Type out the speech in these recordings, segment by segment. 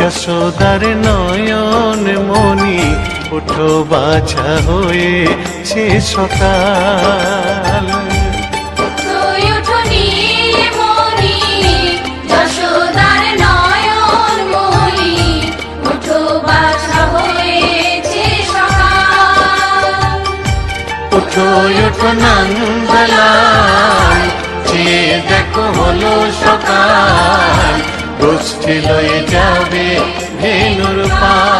যশোদার নয়ন মনি ওঠো বাছা বাছা হয়েছে সকাল। ওঠো ওঠো নন্দলাল। গোষ্ঠী লয়ে যাবে ভেনুর পাল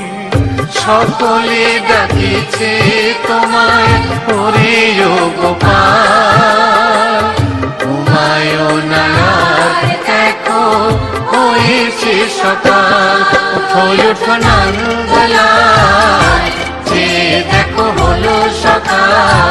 সকলে ডাকিছে তোমায় ও গোপাল। ঘুমায় না আর দেখো, হয়েছে সকাল। উঠো উঠো নন্দলাল যে দেখো হলো সকাল।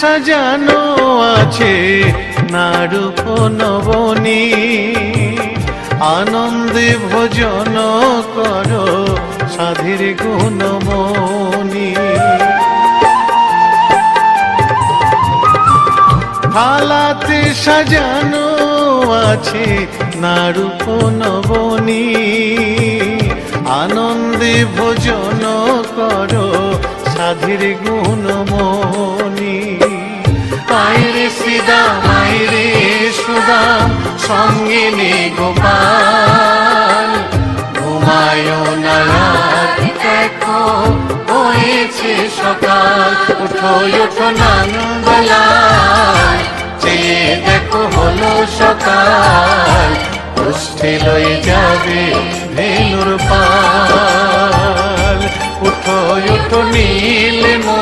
সাজানো আছে নারূপ নবনী আনন্দে ভোজন করো সাধীর গুণমণি। থালাতে সাজানো আছে নারূপ নবনী আনন্দে ভোজন করো সাধীর গুণমণি। আইরে শ্রীদাম আইরে সুদাম সঙ্গে গোপাল। ঘুমায় না দেখো, হয়েছে সকাল। উঠো উঠো নন্দলাল চেয়ে দেখো হলো সকাল। পুষ্টি লয়ে যাবে ভেনুর পাল। উঠো উঠো নীল মো